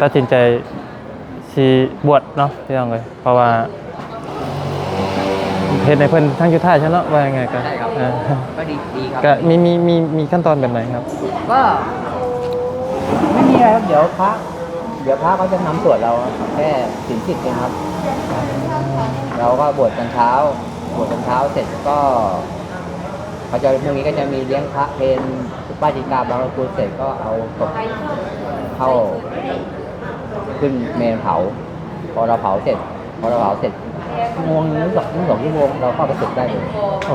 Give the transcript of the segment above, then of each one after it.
ตัดสินใจสิบวชเนาะพี่น้องเลยเพราะว่าเฮ็ดในเพิ่นทั้งยุทธาใช่เนาะว่ายังไงกันใช่ครับ อ่าก็ดีดีครับก็มีมีมีมีขั้นตอนแบบไหนครับ ก็ไม่มีอะไรครับเดี๋ยวพระเดี๋ยวพระเขาจะนำสวดเราแค่สินสิทธิ์เองครับ เราก็บวชตอนเช้า บวชตอนเช้าเสร็จก็เขาจะพรุ่งนี้ก็จะมีเลี้ยงพระเพนป้าจิกาบางระกูลเสร็จก็เอาศพเข้า ขึ้นเมนเผา พอเราเผาเสร็จ พอเราเผาเสร็จชั่วโมงนึงสองสองชั่วโมงเราเข้าไปศึกได้เลยโอ้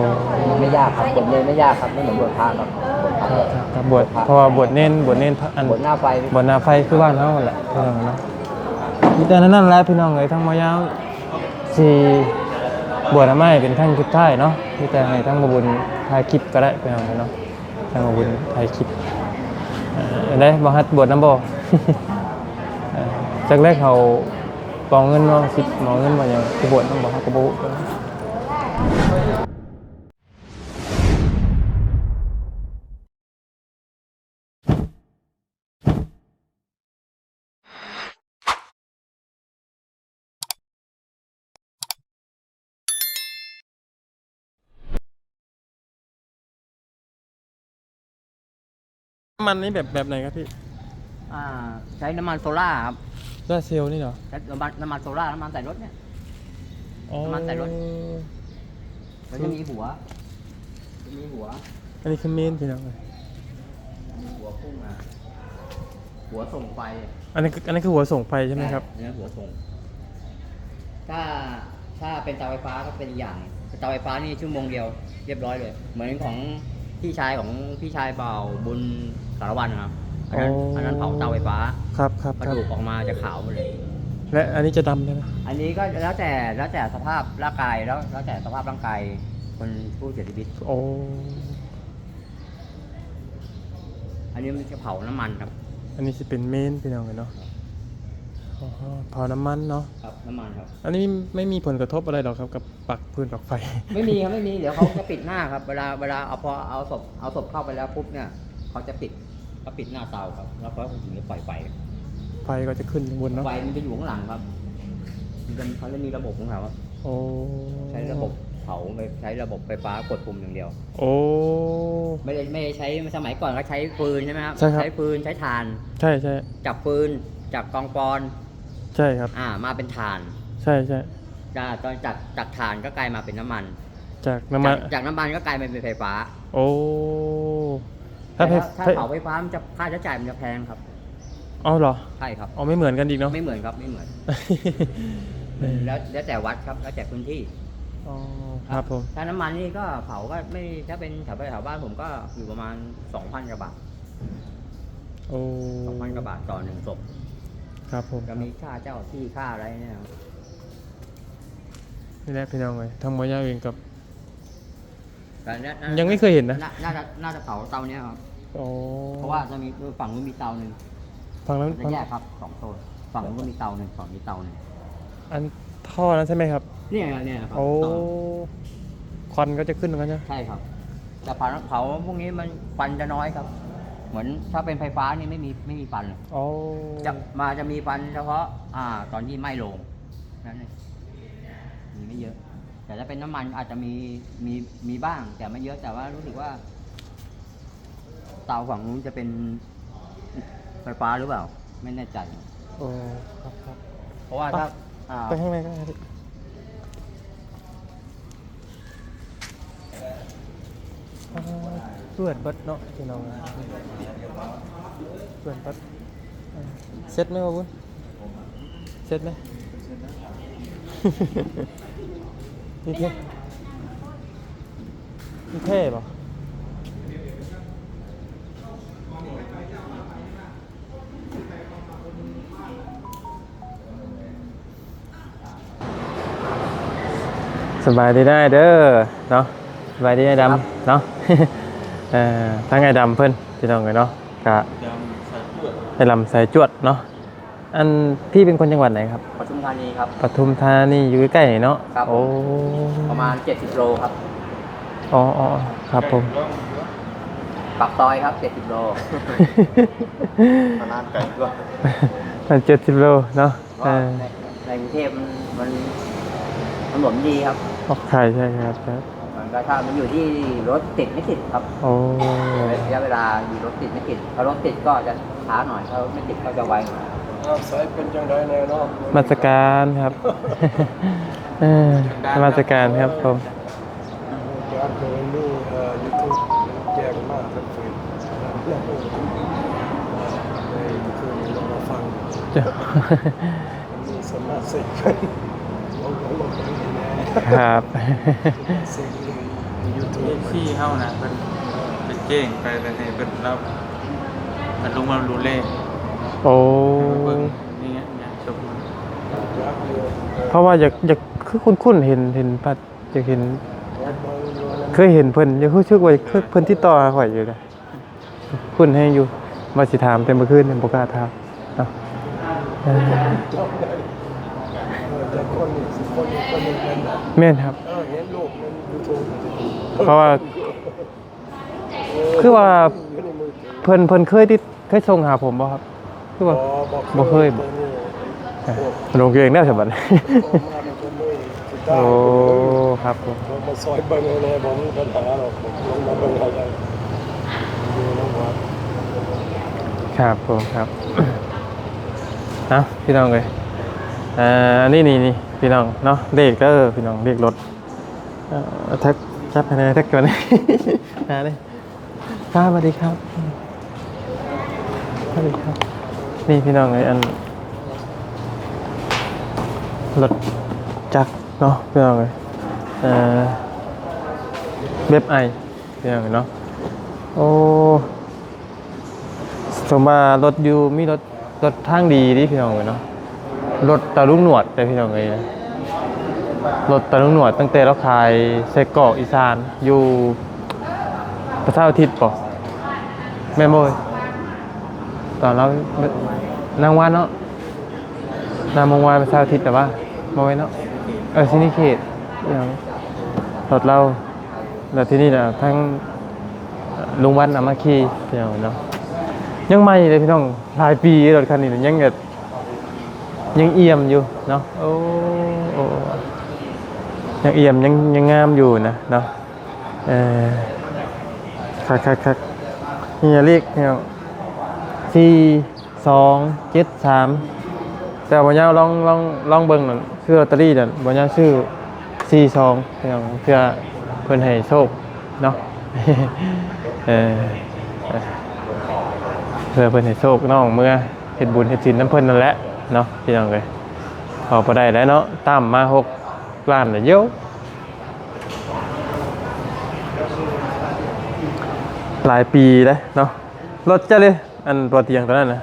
ไม่ยากครับบวชเนรไม่ยากครับไม่เหมือนบวชพระครับบวชพระครับบวชเพราะว่าบวชเน้นบวชเน้นพระอันบวชหน้าไฟบนหนาไฟคือบ้านเขาแหละพี่น้องเนาะมีแต่นั้นแหละพี่น้องเลยทั้งมายาวสีบวชไม่เป็นขั้นชุดท้ายเนาะมีแต่ให้ทั้งมาบุญถ่ายคลิปก็ได้พี่น้องเนาะทั้งมาบุญถ่ายคลิปเอ่อได้บฮัดบวชน้ำบ่เอ่อ จากแรกเขากองเงินเนาสิมองเงินมาอย่างที่บวชน้ำบ่ฮัดกระบุมันนี่แบบแบบไหนครับพี่ อ่า ใช้น้ำมันโซล่าครับ ด้าเซลนี่เหรอใช้น้ำมันน้ำมันโซล่าน้ำมันใส่รถเนี่ย อ๋อน้ำมันใส่รถ มันจะมีหัวจะมีหัว อันนี้คือเมนพี่น้องเลยหัวพุ่งมาหัวส่งไฟอันนี้คืออันนี้คือหัวส่งไฟใช่ไหมครับ เนี่ยหัวส่ง ถ้าถ้าเป็นเตาไฟฟ้าก็เป็นอีกอย่างเตาไฟฟ้านี่ชั่วโมงเดียวเรียบร้อยเลย เหมือนของพี่ชายของพี่ชายเป่าบุญสารวัตรนะครับอันนั้นอ๋ออั อันนั้นเผาเตาไฟฟ้า ครับครับกระครับดูกออกมาจะขาวหมดเลย และอันนี้จะดำได้ไหมอันนี้ก็แล้วแต่แล้วแต่สภาพร่างกายแล้วแล้วแต่สภาพร่างกายคนผู้เสียชีวิต โอ้อันนี้มันจะเผาน้ำมันครับ อันนี้จะเป็นเมนพี่น้องเลยเนาะอ๋อเผาน้ำมันเนาะ ครับน้ำมันครับ อันนี้ไม่มีผลกระทบอะไรหรอกครับกับปักพื้นปักไฟ ไม่มีครับไม่มีเดี๋ยวเขาจะปิดหน้าครับ เวลาเวลาเอาพอเอาศพเอาศพเข้าไปแล้วปุ๊บเนี่ยเขาจะปิดเขาปิดหน้าเตาครับ แล้วเขาถึงจะปล่อยไฟ ไฟก็จะขึ้นข้างบนเนาะไฟมันจะอยู่ข้างหลังครับมันจะเขาจะมีระบบของเขาครับโอ้ใช้ระบบเผาไปใช้ระบบไฟฟ้ากดปุ่มอย่างเดียว โอ้ไม่ได้ไม่ได้ใช้สมัยก่อนก็ใช้ฟืนใช่ไหมครับใช่ครับใช้ฟืนใช้ถ่าน ใช่ใช่จับฟืนจากกองปอนใช่ครับ อ่ามาเป็นถ่าน ใช่ใช่จากตอนจากจากถ่านก็กลายมาเป็นน้ำมัน จากน้ำมันจากจากน้ำมันก็กลายมาเป็นไฟฟ้า โอ้แต่ถ้าไฟถ้าถ้าไฟเผาไฟฟ้ามันจะค่าใช้จ่ายมันจะแพงครับ เอาเหรอใช่ครับ เอาไม่เหมือนกันอีกเนาะ ไม่เหมือนครับไม่เหมือนเออแล้วแล้วแต่วัดครับแล้วแต่พื้นที่อ๋อครับผม ถ้าน้ำมันนี่ก็เผาก็ไม่ถ้าเป็นแถวแถวบ้านผมก็อยู่ประมาณ2,000กว่าบาทโอ้2,000กว่าบาทต่อหนึ่งศพครับผมก็มีค่าเจ้าที่ค่าอะไรเนี่ยครับนี่แหละพี่น้องเลยทั้งหมดยาวเองกับ แต่เนี่ยน่ายังไม่เคยเห็นนะาน่าจะน่าจะเผาเตาเนี้ยครับ โอ้เพราะว่าจะมีฝั่งนู้นมีเตาหนึ่ง ฟังแล้วจะแยกครับสองโซนฝั่งนู้นก็มีเตาหนึ่งฝั่งนี้เตาหนึ่งอันท่อนั้นใช่ไหมครับ เนี่ยเนี่ยครับโอ้เตาควันก็จะขึ้นเหมือนกันใช่ไหมใช่ครับ แต่เผาเผาพวกนี้มันควันจะน้อยครับ เหมือนถ้าเป็นไฟฟ้านี่ไม่มีไม่มีควันเลยโอ้จะมาจะมีควันเฉพาะอ่า ตอนที่ไหม้โรงนั่นเองมีไม่เยอะ แต่ถ้าเป็นน้ำมันอาจจะมีมีมีบ้าง แต่ไม่เยอะแต่ว่ารู้สึกว่า เตาฝั่งนู้นจะเป็น ไฟฟ้าหรือเปล่า ไม่แน่ใจ โอ้ครับครับเพราะว่าถ้าอ่าไปข้างในก็ได้อ่าเปื่อนเบัดเนาะพี่น้องเปื่อนเบัดอ่าเซ็ตไหมวะบุญเซ็ตไหม นี่เท่นี่เท่ป่ะ สบายดีได้เด้อเนาะสบายดีไอ้ดำเนาะเอ่อทั้งไอ้ดำเพิ่นพี่น้องเลยเนาะกะไอ้ลำสายจวดเนาะอันพี่เป็นคนจังหวัดไหนครับปทุมธานีครับปทุมธานีอยู่ใกล้ๆนี่เนาะครับโอ้ประมาณ 70 โลครับอ๋ออ๋อครับผมปักซอยครับ 70 โลขนาดไก่ด้วยไปมันเจ็ดสิบโลเนาะก็เออในในกรุงเทพมันมันถนนดีครับ ออกไข่ใช่ครับครับมันก็ถ้ามันอยู่ที่รถติดไม่ติดครับโอ้ระยะเวลาอยู่รถติดไม่ติดถ้ารถติดก็จะช้าหน่อยถ้ารถไม่ติดก็จะไวหน่อยสายเป็นจังไดแน่เนาะมาตรการครับเออมาตรการครับผมอยากเจอนี่เอ่อ YouTube แจ้งมากทั้งฝืนแล้วก็ในคืนนี้เรามาฟังเจ้ามีสมาชิกเป็นลองลองลองไปนี่แน่ ครับสิ่งใน YouTube เอฟซีเฮานะเพิ่นเป็นเจ้งไปแล้วให้เพิ่นรับมันลงมาดูเลขโอ้เบิ่งนี่ไงเนี่ยจบมันอยากอยู่เอ่อเพราะว่าอยากอยากคือคุ้นๆเห็นเห็นปัดอยากเห็นอยากเบิ่งอยู่นะเคยเห็นเพิ่นอยากรู้สึกว่าเคยเพิ่นที่ต่อหาข่อยอยู่นะคุ้นให้อยู่ว่าสิถามแต่เมื่อคืนเนี่ยบ่กล้าถามเนาะ เออจำได้เออแต่คนนี้สิคนนี้คนนี้เป็นนะแม่นครับ เออเห็นรูปใน YouTube เพราะว่า คือว่าอยู่ในมือถือเพิ่นเพิ่นเคยที่เคยส่งหาผมบ่ครับคือว่า บ่เคยบ่เอ้ยลงเองได้สบัดโอ้ครับผมผมมาซอยเบิ่งเลยผมมีปัญหาหรอกผมลงมาเบิ่งอะไรดูน้องวัดครับผมครับนะพี่น้องเลยอ่าอันนี้นี่นี่ พี่น้องเนาะเลขก็เอพี่น้องเลขรถเอ่อแท็กจับภายในแท็กก่อนนะเลยครับสวัสดีครับสวัสดีครับ นี่พี่น้องเลยอันรถจักรเนาะพี่น้องเลยเอ่อเว็บไอพี่น้องเอ้ยเนาะโอ้สมมารถอยู่มีรถรถทางดีดิพี่น้องเอ้ยเนาะ รถตาลุงหนวดแต่พี่น้องเลยนะรถตาลุงหนวดตั้งแต่เราขายไส้กรอกอีสานอยู่ประเทศอาทิตย์ป่ะแม่นบ่เอ้ยตอนเรานางวานเนาะนางมงวานประเทศอาทิตย์แต่ว่าบ่ไว้เนาะเออซินิเขตพี่น้องรถเราแล้วที่นี่น่ะทั้งลุงวันอามาคีพี่น้องเนาะยังใหม่เลยพี่น้องหลายปีรถคันนี้ยังแบบ ยังเอี่ยมอยู่เนาะโอ้โอ้ยังเอี่ยมยังยังงามอยู่นะเนาะเออคักคักคักนี่เรียกเนี่ยสี่สองเจ็ดสามแต่วันนี้ลองลองลองเบิ่งหน่อยชื่อลอตเตอรี่เนี่ยวันนี้ชื่อสี่สองพี่น้องเพื่อเพิ่นให้โชคเนาะเออเพื่อเพิ่นให้โชคน้องเมื่อเฮ็ดบุญเฮ็ดศีลน้ำเพิ่นนั่นแหละ เนาะพี่น้องเอ้ยพอบ่ได้แล้วเนาะตามมาหกล้านแล้วเยอะหลายปีแล้วเนาะรถเจ้าเลยอันตัวเตียงตัวนั้นนะ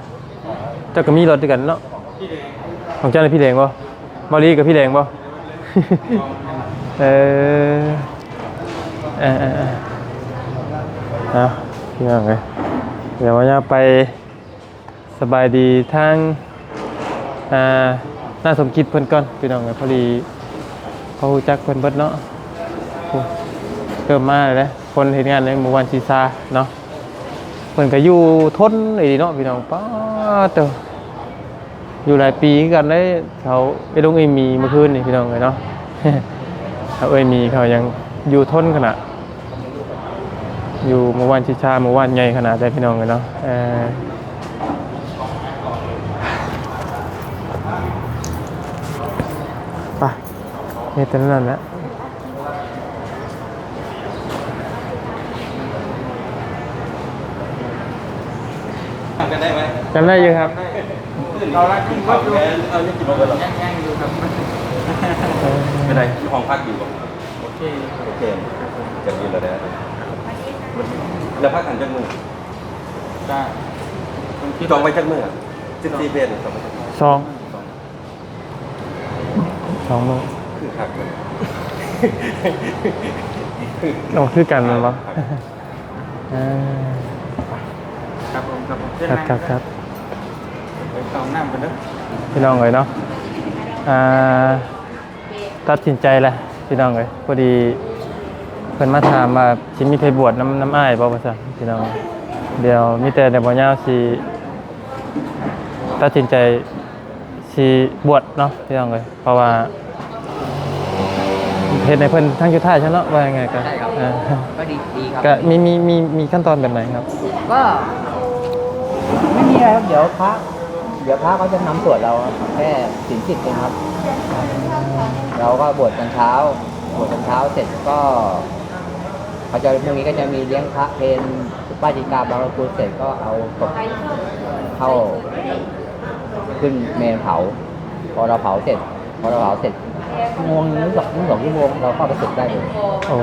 เจ้าก็มีรถด้วยกันเนาะของเจ้าเลยพี่แดงบ่บ่ลีกับพี่แดงบ่เออเออเออเออเอาพี่น้องเอ้ยเดี๋ยววันนี้ไปสบายดีทาง อ่าน้าสมคิดเพิ่นก่อนพี่น้องเอ้ยพอดีเขารู้จักเพิ่นเบิดเนาะโอ้เริ่มมาเลยนะคนเห็นงานในหมู่บ้านชีซาเนาะเพิ่นก็อยู่ทนไอ้เนาะพี่น้องป้าเตออยู่หลายปีคือกันได้เขาไปลงเอมีเมื่อคืนนี่พี่น้องเลยเนาะ เขาเอ้ยมีเขายังอยู่ทนขนาด อยู่เมื่อวานชิชาเมื่อวานใหญ่ขนาดได้พี่น้องเลยเนาะเออ นี่ต่นั้นแหละกันได้ไหมจำได้อยู่ครับเราละที่วัดดูเอายังอยู่ยังยังอยู่ครับไม่ได้ที่ห้องพักอยู่บ่โอเคโอเคจะมีแล้วนะแล้วพักกันจักมือได้จองไว้จักมือสิบสี่เดือนจองสองสองมือ คือคักเลยลองคือกันมันปะเออครับผมครับผมเส้นครับนั่งครับครับไปต่อน้ำกันเด้อพี่น้องเลยเนาะอ่าตัดสินใจแหละพี่น้องเลยพอดีเพิ่นมาถามว่าสิมีไปบวชน้ำน้ำอ้ายบ่ว่าซั่นพี่น้อง เดี๋ยวมีแต่เดี๋ยวบ่ยาวสิตัดสินใจสีบวชเนาะพี่น้องเลยเพราะว่า เห็นในเพิ่นทั้งชุดท้ายใช่เนาะว่ายังไงกันใช่ครับ อ่าก็ดีดีครับ ก็มีมีมีมีขั้นตอนแบบไหนครับ ก็ไม่มีอะไรครับ เดี๋ยวพระเดี๋ยวพระเขาจะนำสวดเราครับแค่สินสิบเองครับ เราก็บวชตอนเช้า บวชตอนเช้าเสร็จก็เขาจะพรุ่งนี้ก็จะมีเลี้ยงพระเพนป้าจิกาบางระคูเสร็จก็เอาศพเข้าขึ้นเมนเผา พอเราเผาเสร็จ พอเราเผาเสร็จ ชั่วโมงนึงสองนึงสองชั่วโมงเราเข้าไปศึกได้เลยโอ้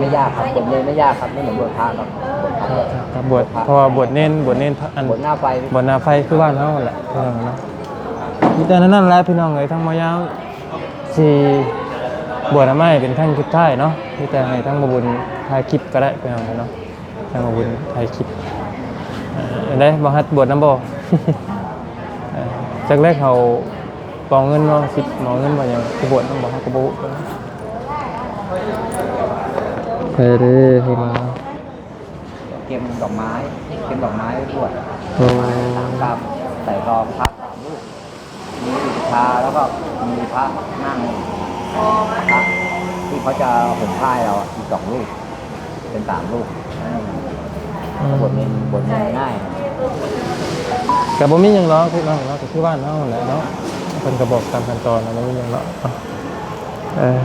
ไม่ยากครับบวชเนรไม่ยากครับไม่เหมือนบวชพระครับบวชพระครับบวชเพราะว่าบวชเน้นบวชเน้นพระอันบวชหน้าไฟบนนาไฟคือบ้านเขาแหละพี่น้องเนาะมีแต่นั้นแหละพี่น้องเลยทั้งมายาวสีบวชไม่เป็นทั้งคลิปท้ายเนาะมีแต่ให้ทั้งมาบุญถ่ายคลิปก็ได้พี่น้องเนาะทั้งมาบุญถ่ายคลิปเอ่อได้บอฮัดบวชน้ำบ่เอ่อจากแรกเขา ปองเงินเนาสิบหมอเงินบ่ยังคือบวชน้ำบ่ฮักกบุไปเด้อพี่มาเก็บดอกไม้ เก็บดอกไม้ไว้บวชโอ้สามกรัมใส่รองพระสามลูกมีอุปชาแล้วก็มีพระนั่งพระที่เขาจะห่มผ้าให้เราอะอีกสองลูกเป็นสามลูกนั่นเองบทเน้นบทเน้นง่าย กับบ่มีหยังล้อพี่น้องเนาะก็คือบ้านเฮาแหละเนาะ เพิ่นก็บอกตามขั้นตอนนะบ่มีหยังล้ออะเออ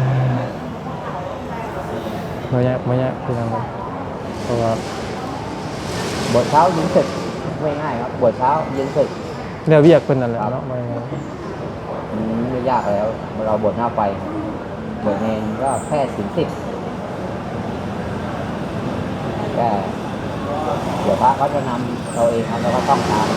บ่ยากบ่ยากพี่น้องเพราะว่าบทเช้ายิงศึกง่ายๆครับบทเช้ายิงศึกเรื่องเวียกเพิ่นนั่นแหละเนาะบ่ยังไงอืมไม่ยากแล้ว เราบทหน้าไฟบทเน้นก็แค่สินสิบแค่เดี๋ยวพระเขาจะนำเราเองครับแล้วก็ต้องตาม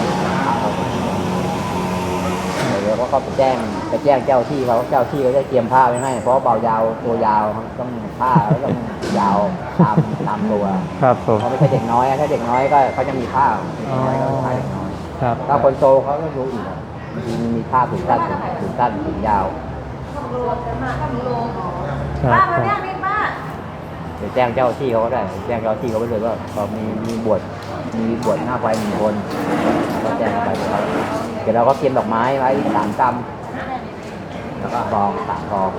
พระเราเดี๋ยวเขาไปแจ้งไปแจ้งเจ้าที่เขาเจ้าที่เขาจะเตรียมผ้าไว้ให้ เพราะว่าเบายาวตัวยาวครับต้องผ้าแล้วต้องยาวตามตามตัวครับผมเขาไม่ใช่เด็กน้อยอะถ้าเด็กน้อยก็เขาจะมีผ้าเด็กน้อยก็ผ้าเด็กน้อยครับถ้าคนโตเขาก็รู้อีกอะบางทีมันมีผ้าผืนสั้นผืนสั้นผืนยาวครับป้าคมารับเนี่ยนี่ป้าเดี๋ยวแจ้งเจ้าที่เขาก็ได้ แจ้งเจ้าที่เขาไปเลยว่าพอมีมีบวชมีบวชหน้าไฟหนึ่งคน ก็แจ้งไปเขาเดี๋ยวเราก็เตรียมดอกไม้ไว้สามกำแล้วก็รองสามรอง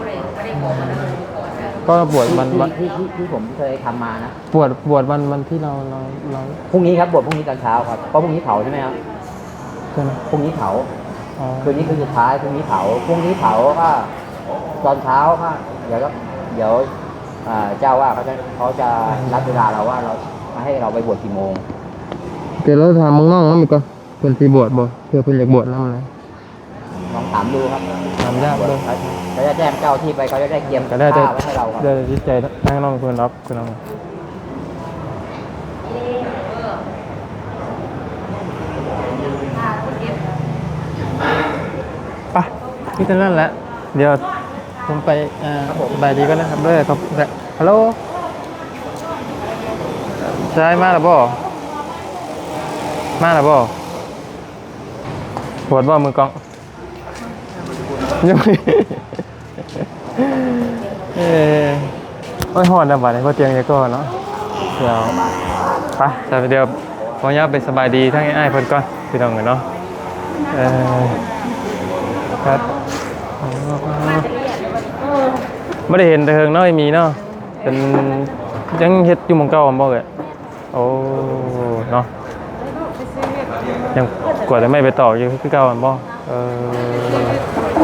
ก็บวชวันวันที่ที่ที่ผมเคยทำมานะบวชบวชวันวันที่เราเราเราพรุ่งนี้ครับบวชพรุ่งนี้ตอนเช้าครับเพราะพรุ่งนี้เผาใช่ไหมครับใช่ไหมพรุ่งนี้เผาอ๋อคืนนี้คืนสุดท้ายพรุ่งนี้เผาพรุ่งนี้เผาก็ตอนเช้าก็เดี๋ยวก็เดี๋ยวอ่าเจ้าว่าเขาจะเขาจะรับเวลาเราว่าเรามาให้เราไปบวชกี่โมงเดี๋ยวเราถามมึงน้องนำอีกก่อน เพิ่นสิบวชบ่เพื่อเพิ่นอยากบวชนำนะลองถามดูครับถามยากบวชเด้อเขาเขาจะแจ้งเจ้าที่ไปเขาจะได้เตรียมก็ได้แต่ผ้าไว้ให้เราครับได้แต่จิตใจนั่งน้องเพิ่นรับคือน้องไปพี่ตันนั่นแหละเดี๋ยวผมไปอ่าสบายดีก็นะครับเด้อครับฮัลโหลใช่มาแล้วบ่มาแล้วบ่ ปวดบ่มือกล้องยังไม่เออโอ้ยหอดนะบัดนี้พอเตียงเนี่ยก็เนาะเดี๋ยวไปแต่เดี๋ยวพอยาไปสบายดีทั้งไอ้ายเพิ่นก่อนพี่น้องกันเนาะเออครับไม่ได้เห็นแต่เฮิงเนาะไอ้มีเนาะเป็นยังเฮ็ดอยู่หมองเก่าบ่เอ่ยโอ้เนาะยัง ว่าจะไม่ไปต่ออยู่คือเก่าบ่เออ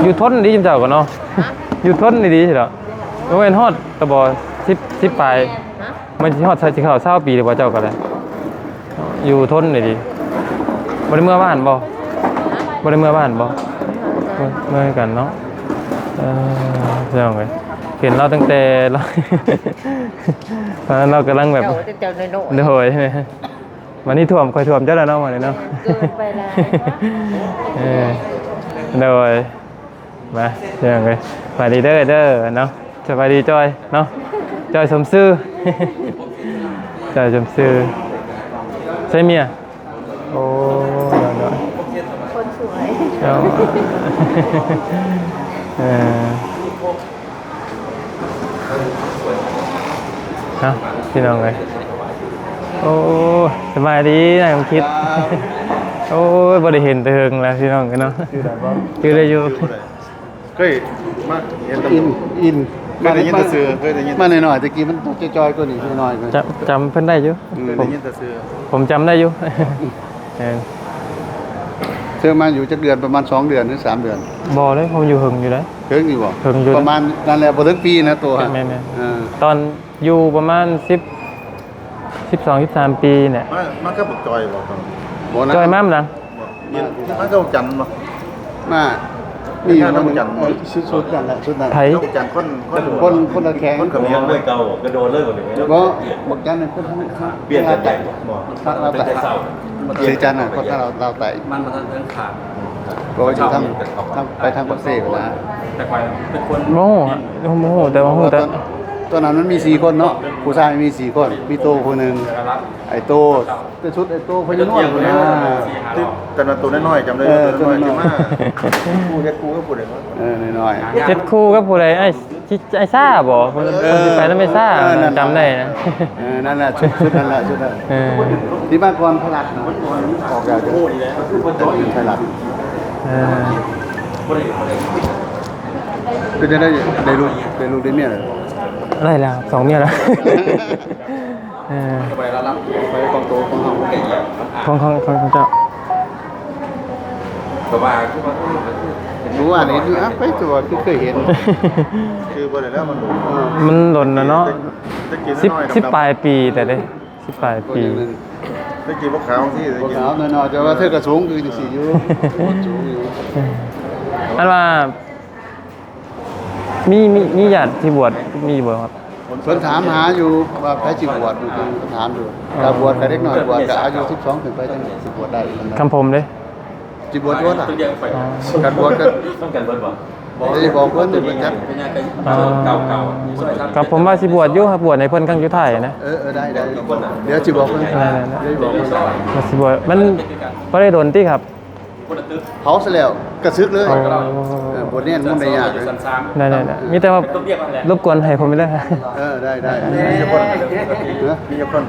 อยู่ทนดีจำเจ้าก่อนเนาะอยู่ทนดีๆสิเหรอโอ้ยฮอดตะบอสิบสิบปลายมันสิฮอดใส่สิเข้าเศร้าปีหรือบ่เจ้าก็ได้อยู่ทนนี่ดีบ่ได้เมื่อบ้านบ่บ่ได้เมื่อบ้านบ่เมื่อเมื่อกันเนาะเออเจ้าไงเห็นเราตั้งแต่เราตอนนั้นเรากำลังแบบเจ้าจะเจ้าในโน่โดย วันนี้ท่วมค่อยท่วมเจ้าแล้วเนาะวันนี้เนาะเกินไปแล้วเออโดยมาเรื่องเลยสวัสดีเด้อเด้อเนาะสวัสดีจอยเนาะจอยสมซื่อจอยสมซื่อใช่เมียโอ้เดี๋ยวเดี๋ยวคนสวยเดี๋ยวเออเนาะพี่น้องเลย โอ้สบายดีนายผมคิด โอ้ยบ่ได้เห็นแต่เฮิงแล้วพี่น้องกันเนาะคือได้อยู่เคยมาเห็นตำอินอินเคยได้ยินแต่เสือเคยได้ยินมาหน่อยๆตะกี้มันจอยๆกว่านี้หน่อยๆกว่าจำจำเพิ่นได้อยู่เคยผได้มยินแต่เสือผมจำได้อยู่เออเธอมาอยู่จักเดือนประมาณ2เดือนหรือ3เดือนบ่เลยผมอยู่เฮิงอยู่เลยเพิ่งอยู่บ่เพิ่งอยู่ประมาณนั่นแหละบ่ถึงปีนะตัวแม่นเออตอนอยู่ประมาณ 10 12 13ปีเนี่ยมามาก็บอกจอยบอกตอนบ่นะจอยมามดังบอกยินมาก็จันทร์บอกมานี่อยู่น้ำจันทร์เออชุดชุดนั่นแหละชุดนั้นไผก็จันทร์คนคนคนคนละแข็งคนเขมิ้นเมื่อเก่าก็โดนเลิกหมดเลยบ่บอกจันเนี่ยคนทั้งเปลี่ยนกันใหญ่บอกทั้งเราเป็นแต่แต่เศร้าเสียจันน่ะคนทั้งเราเราแต่มันมาทางเรื่องขาดก็อยู่ทั้งทั้งไปทางปักเสกนะแต่ควายเป็นคนโมโหอะโมโหแต่ว่าโมโหแต่ ตอนนั้นมันมีสี่คนเนาะผู้ชายมีสี่คน มีโตคนหนึ่งไอ้โตเป็นชุดไอ้โตพญานวดคนนะที่แต่ละตัวน้อยๆจำได้เออตัวน้อยๆตัวน้อยที่มากูเฮ็ดกูก็พูดเลยว่าเออน้อยเจ็ดคู่กับผู้ใดไอ้ชิไอ้ซ่าบ่คนคนที่ไปนั้นไม่ซ่าจำได้นะๆเออนั่นแหละชุดชุดนั่นแหละชุดนั้นเออที่บ้านก่อนพลัดนะออกจากจะเป็นพลัดเออเป็นจะได้ได้ลูกได้ลูกได้เมียเลย อะไรแล้วสองเมียแล้วเออไปแล้วรับไปกองโตของเฮาของของของของเจ้าเพราะว่าคือว่ารู้ว่านี่อะไปตัวคือเคยเห็น คือบ่ได้แล้วมันดูเออมันหล่นนะเนาะตะกี้สิบน้อยๆสิบดำๆปลายปีแต่เด้สิบปลายก็ปีอย่างนั้นตะกี้พวกขาวที่ตะพวกกี้เขาหน่อยๆแต่ว่าเธอก็สูงคือสิอยู่สูงอยู่อันว่า มีมีมีญาติที่บวชมีบ่ครับ เพิ่นถามหาอยู่ว่าใครสิบวชอยู่เพิ่นถามอยู่ถ้าบวชก็เด็กน้อยบวชก็อายุ12ขึ้นไปจังสิบวชได้คำผมเด้สิบวชด้วล่ะเดียวไปการบวชก็ ต้องกันบิดบ่ได้บอกเพิ่นเป็นจัดเอ๋อเก่าเก่ากับผมว่าสิบวชอยู่ครับบวชในเพิ่นครั้งสุดท้ายนะ เออเออได้ได้เดี๋ยวสิบอกเพิ่นได้ได้ได้ได้บอกเพิ่นว่าสิบวชมันบ่ได้โดนติครับ เผาซะแล้วกระซึกเลยอ๋อ เออบทเรียนมันได้ยากเลยได้ได้ได้มีแต่ว่าต้องเรียกว่าอะไรรบกวนให้ผมไปเลยครับเออได้ได้มีคนเออมีคน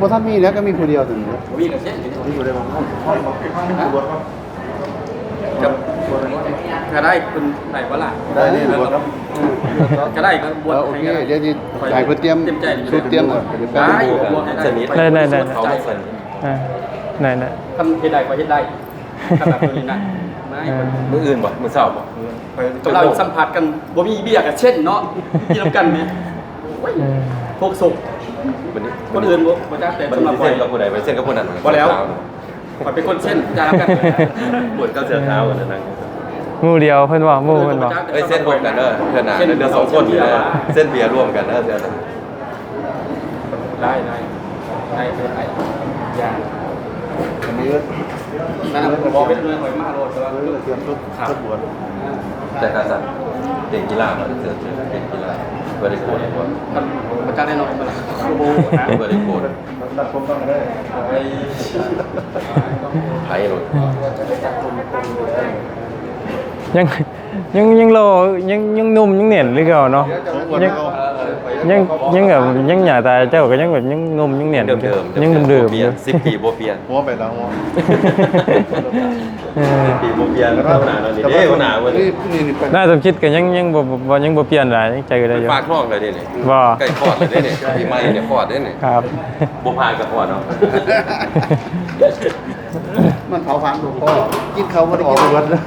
บ่ทันมีแล้วก็มีผู้เดียวถึงวิ่งกับเช่นที่อยู่ในห้องห้องบอกห้องบวชครับกับก็ได้คุณไหนวะล่ะได้นี่บวชครับก็ได้ก็บวชเออโอเคเดี๋ยวสิให้เพิ่นเตรียมชุดเตรียมเดี๋ยวแป๊บได้นึงบวชสนิทได้ได้ได้เขาไม่สนิทอ่าได้ได้ทำเฮ็ดได้ก็เฮ็ดได้ ขนาดตัวนี้นะไม่เออมื้ออื่นบ่มื้อเช้าบ่ไปกับเราสัมผัสกันบ่มีเบี้ยกับเช่นเนาะที่นำกันนี่เออพวกสุขวันนี้คนอื่นบ่บ่จ้าแต่มันสำหรับเส้นกับผู้ใดไปเส้นกับผู้นั้นบ่แล้วขอยเป็นคนเช่นจ้าแล้วกันปวดเข้าเสื้อขาวกันนั่นหมู่เดียวเพิ่นว่าหมู่เพิ่นว่าเอ้ยเส้นรวมกันเด้อเพื่อนหนาเดือนสองคนนี่เด้อเส้นเบียร์ร่วมกันเด้อเดือนได้ได้ได้ได้ได้อย่าอันนี้ นั่นนะผมบอกเป็นเรื่องหอยมากโลดแต่ว่าเออเตรียมชุดชุดบวชแต่การสั่นเด็กกีฬาเราเจอเจอเด็กกีฬาบริโภคเลยว่าท่านประจ้าแน่นอนมาละโอ้โหนะบริโภคตัดผมต้องได้ไอ้ไผ่หมดยังยังยังโลยังยังนุ่มยังเหนียนหรือเก่าเนาะยัง ยังยังแบบยังหน้าตาเจ้าก็ยังแบบยังหนุ่มยังเหนียนเดิมเดิมยังเดิมๆเปอลี่ยยู่นสิบปีโบเปลี่ยนหัวไปแล้วหัวเออปีโบเปลี่ยนก็เท่าหนาเราดิเด้หนาเว้ยนี่นี่นี่เป็นน่าสมคิดก็ยังยังบ่บ่ยังบ่เปลี่ยนหลายยังใจก็ได้อยู่ฝากท้องเลยเด้เนี่ยบ่ใกล้คลอดเลยเด้เนี่ยปีใหม่เนี่ยคลอดเด้เนี่ยครับโบพานกับคลอดเนาะ มันเผาฝังหลวงพ่อกินเขาบ่ได้กินเบิดเลย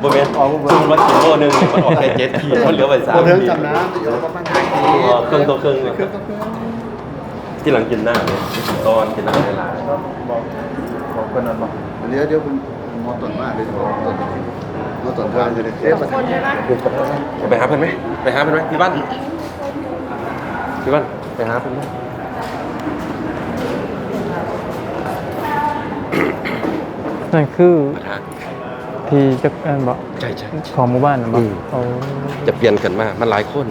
โบเมนซุ่มมากิโลนึงมันออกแค่เจ็ดขีดมันเหลือไปสามบ่ถึงขีดจำนะเดี๋ยวก็มาหากิอ๋อเครื่องตัวเครื่องเลยที่หลังกินหน้าเนี่ยตอนกินหน้าในร้านบอกบอกคนนั้นบอกเดี๋ยวเดี๋ยวคุณหมอตรวจมาเดี๋ยวหมอตรวจหมอตรวจทานจะได้เสียคนใช่ไหมไปหาเพื่อนไหมไปหาเพื่อนไหมที่บ้านที่บ้านไปหาเพื่อนไหม นั่นคือประธานที่จักอันบ่ใช่ใช่ ของหมู่บ้านน่ะบ่อืมโอ้จะเปลี่ยนกันมากมันหลายคน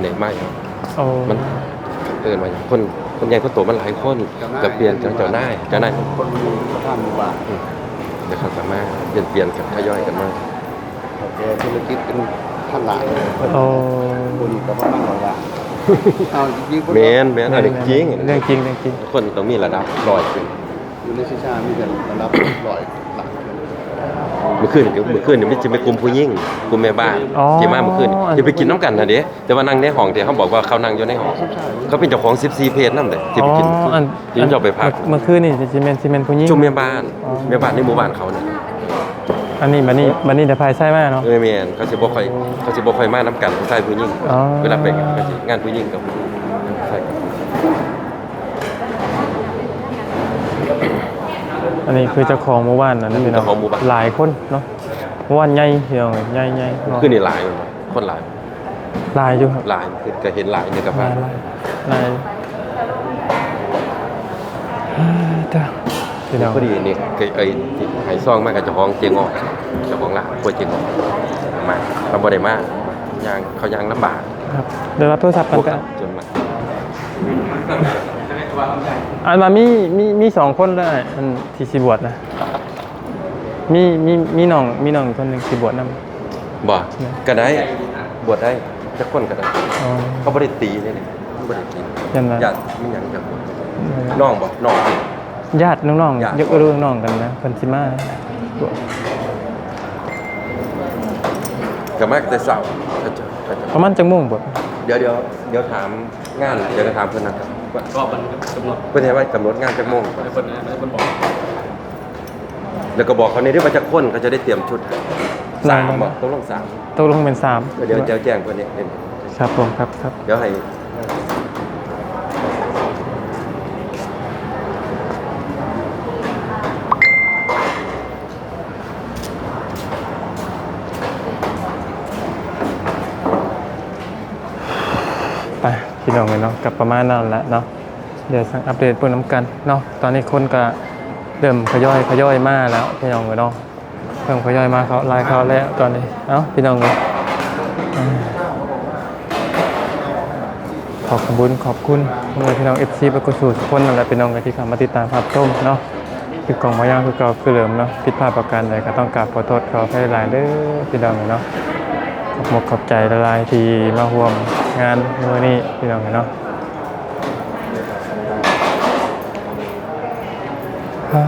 ไหนไม่ครับโอ้มันเกินมาอย่างคนคนใหญ่คนโตมันหลายคนจะเปลี่ยนกันเจ้าหน้ายเจ้านายคนมีประธานหมู่บ้านอืมเดี๋ยวเขาสามารถเปลี่ยนเปลี่ยนกันทยอยกันมากแกธุรกิจเป็นพันล้านโอ้คนก็ประมาณร้อยล้านเอาจริงๆแมนแมนอะไรจริง เรื่องจริงเรื่องจริง คนต้องมีระดับร้อยขึ้น ออยู่ในชิชามีแต่ระดับร้อยหลักเมื่อคืนเดี๋ยวเมื่อคืนเดี๋ยวมันจะไปกลุ่มผู้หญิงกลุ่มแม่บ้านอ๋อที่มาเมื่อคืนจะไปกินน้ำกันนะเด้แต่ว่านั่งในห้องแต่เขาบอกว่าเขานั่งอยู่ในห้องเขาเป็นเจ้าของ14เพจนั่นเลยที่ไปกินอ๋ออัน ที่เขาจะเอาไปพักเมื่อคืนนี่ซีเมนซีเมนผู้หญิง จุ่มแม่บ้านอ๋อ แม่บ้านในหมู่บ้านเขาเนี่ยอันนี้บันนี้บันนี้เดี๋ยวภายใช่ไหมเนาะ เออแม่นเขาสิบ่ค่อยเขาสิบ่ค่อยมานํกันผู้ชายผู้หญิงอ๋อ เวลาไปงานก็สิงานผู้หญิงกับผู้ชายกับ อันนี้คือเจ้าของหมู่บ้านนะนี่พี่น้องเจ้าของหมู่บ้าน หลายคนเนาะหมู่บ้านใหญ่เดียวใหญ่ใหญ่เนาะคือนี่หลายมันคนหลายหลายอยู่ครับหลายคือก็เห็นหลายในกระหพาลายหลายหลายอ่าจ้ะพี่น้องพอดีนี่เคยเอ้ยที่ให้ซองมากับเจ้าของเจงอเจ้าของร้านพวกเจงอมาเขาบ่ได้มาย่างเขาย่างลำบากครับเดี๋ยวรับโทรศัพท์พกันวกกันจนมา อันมามีมีมีสองคนเลยอันที่สิบวชนะมีมีมีน้องมีน้องอีกคนหนึ่งสิบวชนำบ่ก็ได้บวชได้จักคนก็ได้อ๋อเขาบ่ได้ตีนี่นี่บ่ได้ตียันไงญาติมีหยังกับน้องบ่น้องญาติน้องญาติๆยกเรื่องน้องกันนะคนสิมาบวชก็มาแต่เช้าเขาจะเขาจะประมาณจังม่วงบวชเดี๋ยวเดี๋ยวเดี๋ยวถามงานเดี๋ยวจะถามเพื่อนนะครับว่า ก็มันกำหนดเพื่อนให้ว่ากำหนดงานจักโมงเพื่อนบอกแล้วก็บอกเขาในเรื่องว่าจะค้นเขาจะได้เตรียมชุดให้สามบอกต้องลงสามตกลงเป็นสามเดี๋ยวเดี๋ยวแจ้งเพื่อนเนี่ยครับผมครับครับ เดี๋ยวให้ น้องเลยเนาะกับประมาณนั้นแหละเนาะเดี๋ยวสั่งอัปเดตเพิ่มน้ำกันเนาะตอนนี้คนก็เริ่มขย่อยขย่อยมาแล้วพี่น้องเลยเนาะเริ่มขย่อยมาเขาไลน์เขาแล้วตอนนี้เอ้าพี่น้องเลยขอบคุณขอบคุณขอบคุณพี่น้องเอฟซีประกุสูทุกคนนั่นแหละพี่น้องกันที่เข้ามาติดตามภาพชมเนาะคือกล่องมายางคือเก่าคือเดิมเนาะผิดพลาดประการใดก็ต้องกราบขอโทษขอให้หลายเด้อพี่น้องเนาะ ขอบมกขอบใจละลายที่มาร่วมงานในวันนี้พี่น้องเนาะอ่า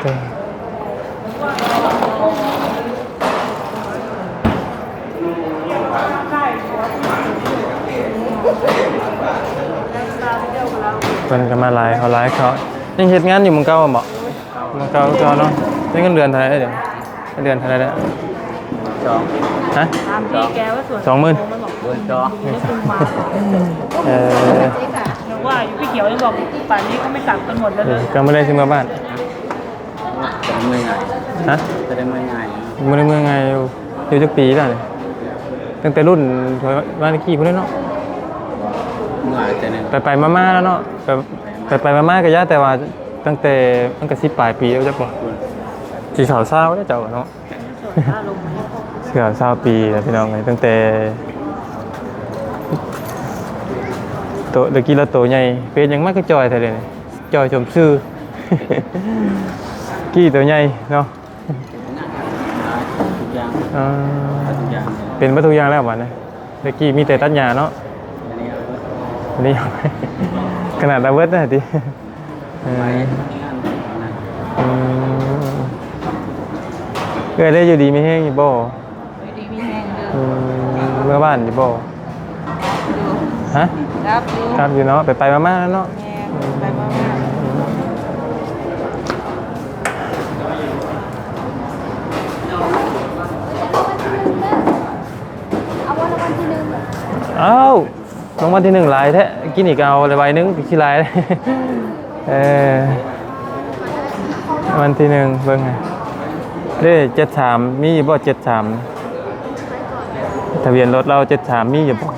เด้อเพิ่นก็มาไลายเขาไลายเขายังเฮ็ดงานอยู่มึงเก่าบ่เมึงเก่าเก่าเนาะได้เงินเดือนเท่าไรเดี๋ยวเงินเดือนเท่าไร่แล้ว จองฮะถามพี่แกว่าส่วนสองหมื่น มันบอกบนจองไม่คุมมาเออหนูว่าอยู่พี่เขียวยังบอกป่านนี้ก็ไม่กลับกันหมดแล้วเอเลอยก็ไม่ได้ถึงมาบ้านจะได้เมื่อยง่ายฮะจะได้เมื่อยง่ายไม่ได้เมื่อไงอยู่อยู่จักปีแล้วเนี่ยตั้งแต่รุ่นถอยบ้านขี่พุ่นเนาะเมื่อยแต่เนี่ยไปไปๆมาๆแล้วเนาะไปไปไปๆมาๆก็ยะแต่ว่าตั้งแต่ตั้งแต่สิบปลายปีแล้วจักบ่สีขาวเศร้าได้เจ้าเนาะอารม ณ์สีขาวเศร้าปีแล้วพี่น้องไงตั้งแต่โตตะกี้เราโตใหญ่เป็นยังมากก็จอยแท้เลยจอยชมซื่อกี้ตัวใหญ่เนาะทุกอเป็นวัตถุยางแล้ววันนะเมื่อกี้มีแต่ตัดหญ้าเนาะนนี้อันนี้ขนาดระเบิดนะดิเอเกิดได้อยู่ดีไม่แห้งอีบ่ ออืมเมื่อบ้านอยู่บ่ฮะรับอยู่ครับอยู่เนาะไปไปๆมาๆแล้วเนาะแม่ไปมาเอ้าวรางวัลที่หนึ่งหลายแท้กินอีกเอาเลยใบหนึงขี้ลายเลยเออรางวันที่หนึ่งเบิ่งไงเลขเจ็ดสามมีอยู่บ่เจ็ดสาม ทะเบียนรถเราเจ็ดสามมีอยู่บ่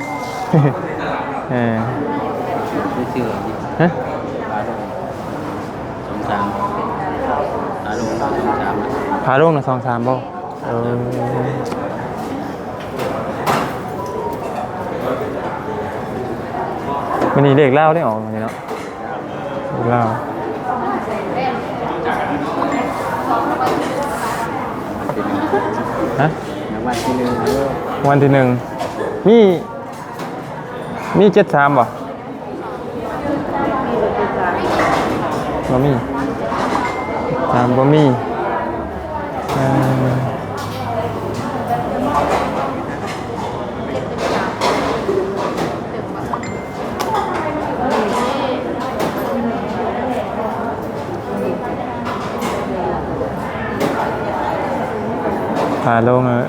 เออไม่เชื่อฮะอาลงสองสามอาลงเราสองสามพาลงนะสองสามบ่เออวันนี้เลขเล่าได้ออกวันนี้เนาะเลขเล่าฮะในวันที่หนึ่งเออ วันที่หนึ่งมีมีเจ็ดสามบ่บ่มีตามบ่มีเอ่อพาลงเออ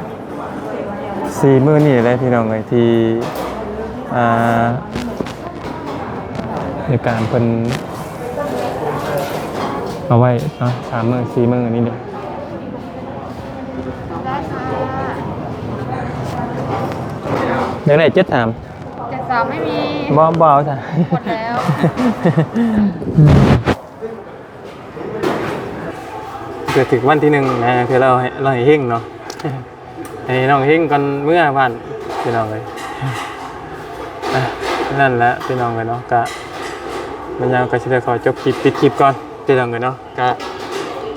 สี่มื้อนี่แหละพี่น้องเอ้ยที่อ่าในการเพิ่นเอาไว้เนาะสามมือสี่มือนี่เดียวเดี๋ยวไหนเจ็ดสามเจ็ดสามไม่มีบ่บ่เอาจ้ะหมดแล้วเกิดถึงวันที่หนึ่งนะคือเราให้เราให้เฮงเนาะ ให้น้องเฮงก่อนเมื่อวันพี่น้องเลยนั่นแหละพี่น้องเลยเนาะกะมันยาวก็จะได้ขอจบคลิปปิดคลิปก่อนพี่น้องเลยเนาะกะ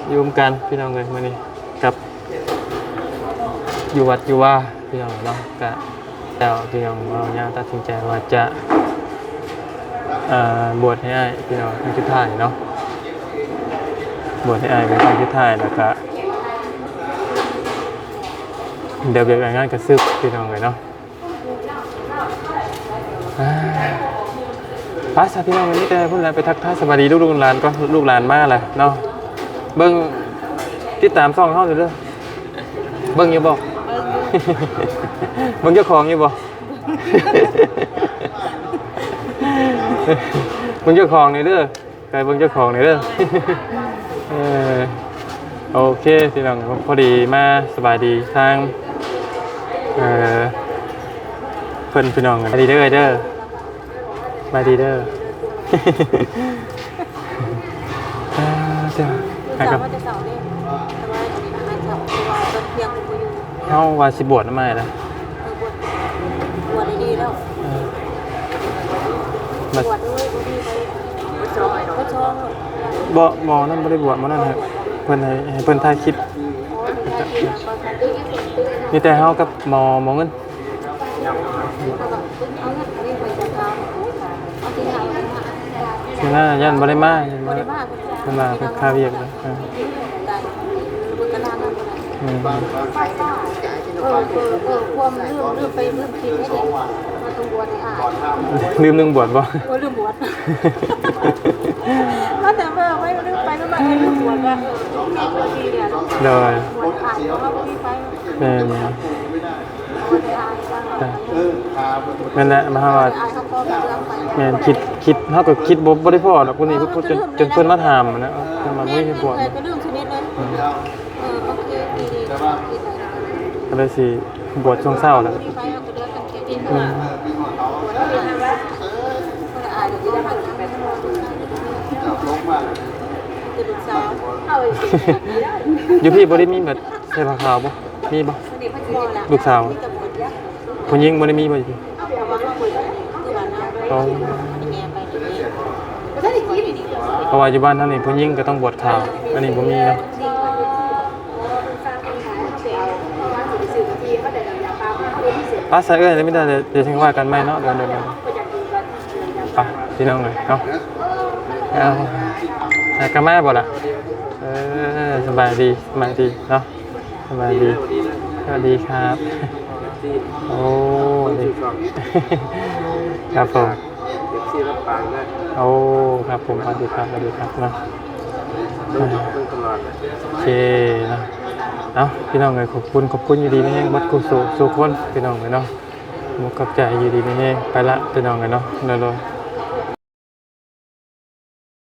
อยุ่มกันพี่น้องเลยมื่อนี้กับอยู่วัดอยู่ว่าพี่น้องเนาะกะแล้วพี่น้องเราเนี่ยตัดสินใจว่าจะบวชให้อ้ายพี่น้องครั้งสุดท้ายเนาะบวชให้อ้ายเป็นครั้งสุดท้ายแล้วก็ เดี๋ยวเบียกงานกระซึบพี่น้องเลยเนาะป้าสาพี่น้องวันนี้แต่พูดแล้วไปทักทายสวัสดีลูกลูกหลานก็ลูกหลานมากเลยเนาะเบิ้งติดตามซ่องเข้าอยู่เด้อเบิ้งอยู่บอกมึงเจ้าของอยู่บ่มึงเจ้าของนี่เด้อไกลมึงเจ้าของนี่เด้อโอเคพี่น้องพอดีมาสบายดีทาง เออเพิ่นพี่น้องกันสบายดีเด้อเด้อสบายดีเด้ออ่าเจ้าให้กับว่าจะเสาร์นี่แต่ว่าอาหารเสาร์ตัวต้นเพียงกูอยู่เฮาว่าสิบวชนำมาแล้วเออบวชบวชดีๆแล้วเออมาบวชด้วยบวชดีไปบวชชองบวชชองบ่หมอนั่นบ่ได้บวชหมอนั่นฮะเพิ่นให้ให้เพิ่นถ่ายคลิป มีแต่เฮากับหมอหมอเงินเอาเงินเรียกไปจากเขาเอาที่หาเอาที่หาคือหน้ายันบ่ได้มายันบบ่ริได้บ้าเพิ่นมาเพิ่นค่าเวียกนะเออได้บุญกระนานั่นอืมเออเออเออความลืมลืมไปลืมคิดให้เด็กมาตรงบวชในอ่านลืมเรื่องบวชบ่โอ้ลืมบวชก็แต่ว่าไม่ลืมไปแล้วมาลืมบวชว่าเออบวชดีเนี่ยโดยบวชขาดเพราะว่าพี่ไป แม่นบวชในอ่านบ้างนั่นแหละมาฮาว่าอ่านเขาก็แบบเรื่องไปแม่นคิดคิดเฮาก็คิดบ่บ่ได้พอดอกคนนี้เพิ่นจนจนเพิ่นมาถามนะเออเพิ่นมาบ่ได้บวชเลยก็ลืมชนิดเลยเออโอเคดีดีคิดอะไรก็เลยสิบวชช่วงเช้าแล้วพี่ไปเอาไปเลือกกันเก็บอินมาบวชที่ทำว่าเอออ่านอยู่ที่ทำไปทั้งหมดคือลูกสาวเอาอีกอยู่พี่บ่ได้มีแบบใส่ผ้าขาวบ่ มีบ่ลูกสาวผู้หญิงบ่ได้มีบ่อยู่พี่อ๋อเพราะว่าอยู่บ้านท่านนี่ผู้หญิงก็ต้องบวชขาว อันนี้บ่มีเนาะป้าใส่เอ้ยไม่ได้เดี๋ยวเดี๋ยวถึงว่ากันไหมเนาะเดี๋ยวเดี๋ยวเดี๋ยวไปพี่น้องเลยเนาะเอาแต่ก็มาบ่ล่ะเออสบายดีสบายดีเนาะสบายดี สวัสดีครับ โอ้ดีครับผมโอ้ครับผมสวัสดีครับสวัสดีครับเนาะโอเคเนาะเนาะพี่น้องเลยขอบคุณขอบคุณอยู่ดีไม่แห้งวัดกุศลสุขคนพี่น้องเลยเนาะมุกกับใจอยู่ดีไม่แห้งไปละพี่น้องเลยเนาะเดี๋ยวๆ